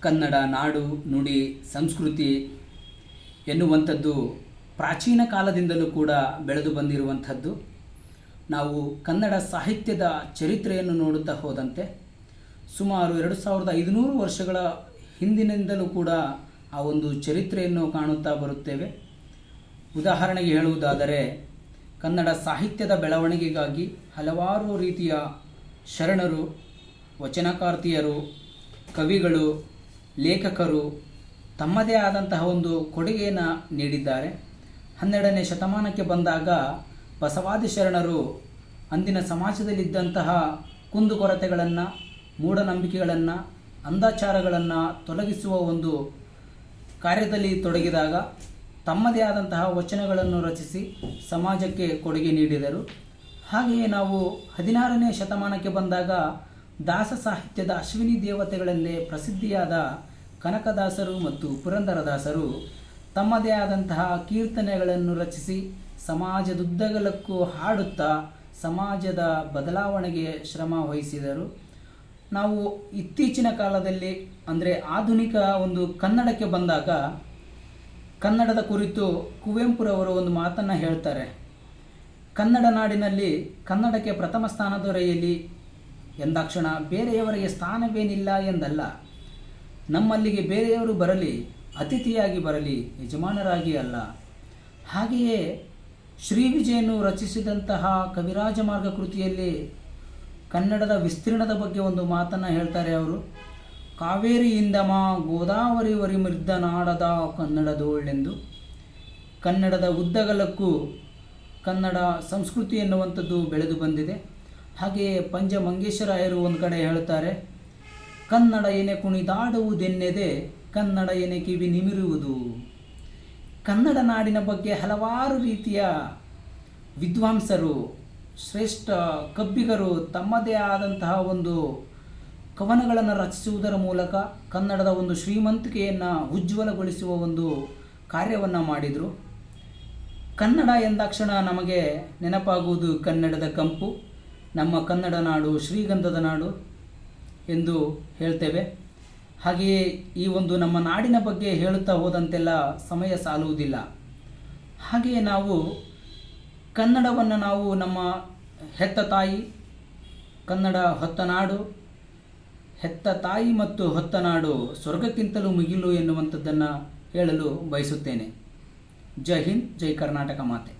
ಕನ್ನಡ ನಾಡು, ನುಡಿ, ಸಂಸ್ಕೃತಿ ಎನ್ನುವಂಥದ್ದು ಪ್ರಾಚೀನ ಕಾಲದಿಂದಲೂ ಕೂಡ ಬೆಳೆದು ಬಂದಿರುವಂಥದ್ದು. ನಾವು ಕನ್ನಡ ಸಾಹಿತ್ಯದ ಚರಿತ್ರೆಯನ್ನು ನೋಡುತ್ತಾ ಹೋದಂತೆ ಸುಮಾರು ಎರಡು ಸಾವಿರದ ಐದುನೂರು ವರ್ಷಗಳ ಹಿಂದಿನಿಂದಲೂ ಕೂಡ ಆ ಒಂದು ಚರಿತ್ರೆಯನ್ನು ಕಾಣುತ್ತಾ ಬರುತ್ತೇವೆ. ಉದಾಹರಣೆಗೆ ಹೇಳುವುದಾದರೆ, ಕನ್ನಡ ಸಾಹಿತ್ಯದ ಬೆಳವಣಿಗೆಗಾಗಿ ಹಲವಾರು ರೀತಿಯ ಶರಣರು, ವಚನಕಾರ್ತಿಯರು, ಕವಿಗಳು ಲೇಖಕರು ತಮ್ಮದೇ ಆದಂತಹ ಒಂದು ಕೊಡುಗೆಯನ್ನು ನೀಡಿದ್ದಾರೆ. ಹನ್ನೆರಡನೇ ಶತಮಾನಕ್ಕೆ ಬಂದಾಗ ಬಸವಾದಿ ಶರಣರು ಅಂದಿನ ಸಮಾಜದಲ್ಲಿದ್ದಂತಹ ಕುಂದುಕೊರತೆಗಳನ್ನು, ಮೂಢನಂಬಿಕೆಗಳನ್ನು ಅಂದಾಚಾರಗಳನ್ನು ತೊಲಗಿಸುವ ಒಂದು ಕಾರ್ಯದಲ್ಲಿ ತೊಡಗಿದಾಗ ತಮ್ಮದೇ ಆದಂತಹ ವಚನಗಳನ್ನು ರಚಿಸಿ ಸಮಾಜಕ್ಕೆ ಕೊಡುಗೆ ನೀಡಿದರು. ಹಾಗೆಯೇ ನಾವು ಹದಿನಾರನೇ ಶತಮಾನಕ್ಕೆ ಬಂದಾಗ ದಾಸ ಸಾಹಿತ್ಯದ ಅಶ್ವಿನಿ ದೇವತೆಗಳಲ್ಲೇ ಪ್ರಸಿದ್ಧಿಯಾದ ಕನಕದಾಸರು ಮತ್ತು ಪುರಂದರದಾಸರು ತಮ್ಮದೇ ಆದಂತಹ ಕೀರ್ತನೆಗಳನ್ನು ರಚಿಸಿ ಸಮಾಜದುದ್ದಗಲಕ್ಕೂ ಹಾಡುತ್ತಾ ಸಮಾಜದ ಬದಲಾವಣೆಗೆ ಶ್ರಮ ವಹಿಸಿದರು. ನಾವು ಇತ್ತೀಚಿನ ಕಾಲದಲ್ಲಿ, ಅಂದರೆ ಆಧುನಿಕ ಒಂದು ಕನ್ನಡಕ್ಕೆ ಬಂದಾಗ ಕನ್ನಡದ ಕುರಿತು ಕುವೆಂಪುರವರು ಒಂದು ಮಾತನ್ನು ಹೇಳ್ತಾರೆ. ಕನ್ನಡ ನಾಡಿನಲ್ಲಿ ಕನ್ನಡಕ್ಕೆ ಪ್ರಥಮ ಸ್ಥಾನ ದೊರೆಯಲಿ ಎಂದಾಕ್ಷಣ ಬೇರೆಯವರಿಗೆ ಸ್ಥಾನವೇನಿಲ್ಲ ಎಂದಲ್ಲ. ನಮ್ಮಲ್ಲಿಗೆ ಬೇರೆಯವರು ಬರಲಿ, ಅತಿಥಿಯಾಗಿ ಬರಲಿ, ಯಜಮಾನರಾಗಿ ಅಲ್ಲ. ಹಾಗೆಯೇ ಶ್ರೀ ವಿಜಯನು ರಚಿಸಿದಂತಹ ಕವಿರಾಜ ಮಾರ್ಗ ಕೃತಿಯಲ್ಲಿ ಕನ್ನಡದ ವಿಸ್ತೀರ್ಣದ ಬಗ್ಗೆ ಒಂದು ಮಾತನ್ನು ಹೇಳ್ತಾರೆ ಅವರು. ಕಾವೇರಿಯಿಂದಮ ಗೋದಾವರಿ ವರಿಮಿರ್ದ ನಾಡದ ಕನ್ನಡದೋಳೆಂದು ಕನ್ನಡದ ಉದ್ದಗಲಕ್ಕೂ ಕನ್ನಡ ಸಂಸ್ಕೃತಿ ಎನ್ನುವಂಥದ್ದು ಬೆಳೆದು ಬಂದಿದೆ. ಹಾಗೆಯೇ ಪಂಜ ಮಂಗೇಶ್ವರಾಯರು ಒಂದು ಕಡೆ ಹೇಳುತ್ತಾರೆ ಕನ್ನಡ ಎನೆ ಕುಣಿದಾಡುವುದೆನ್ನೆದೆ ಕನ್ನಡ ಎನೆ ಕಿವಿ ನಿಮಿರುವುದು. ಕನ್ನಡ ನಾಡಿನ ಬಗ್ಗೆ ಹಲವಾರು ರೀತಿಯ ವಿದ್ವಾಂಸರು, ಶ್ರೇಷ್ಠ ಕಬ್ಬಿಗರು ತಮ್ಮದೇ ಆದಂತಹ ಒಂದು ಕವನಗಳನ್ನು ರಚಿಸುವುದರ ಮೂಲಕ ಕನ್ನಡದ ಒಂದು ಶ್ರೀಮಂತಿಕೆಯನ್ನು ಉಜ್ವಲಗೊಳಿಸುವ ಒಂದು ಕಾರ್ಯವನ್ನು ಮಾಡಿದರು. ಕನ್ನಡ ಎಂದಾಕ್ಷಣ ನಮಗೆ ನೆನಪಾಗುವುದು ಕನ್ನಡದ ಕಂಪು. ನಮ್ಮ ಕನ್ನಡ ನಾಡು ಶ್ರೀಗಂಧದ ನಾಡು. ಎಂದು ಹೇಳ್ತೇವೆ. ಹಾಗೆಯೇ ಈ ಒಂದು ನಮ್ಮ ನಾಡಿನ ಬಗ್ಗೆ ಹೇಳುತ್ತಾ ಹೋದಂತೆಲ್ಲ ಸಮಯ ಸಾಲುವುದಿಲ್ಲ. ಹಾಗೆಯೇ ನಾವು ಕನ್ನಡವನ್ನು ನಾವು ನಮ್ಮ ಹೆತ್ತ ತಾಯಿ, ಕನ್ನಡ ಹೊತ್ತ ನಾಡು, ಹೆತ್ತ ತಾಯಿ ಮತ್ತು ಹೊತ್ತ ನಾಡು ಸ್ವರ್ಗಕ್ಕಿಂತಲೂ ಮುಗಿಲು ಎನ್ನುವಂಥದ್ದನ್ನು ಹೇಳಲು ಬಯಸುತ್ತೇನೆ. ಜೈ ಹಿಂದ್, ಜೈ ಕರ್ನಾಟಕ ಮಾತೆ.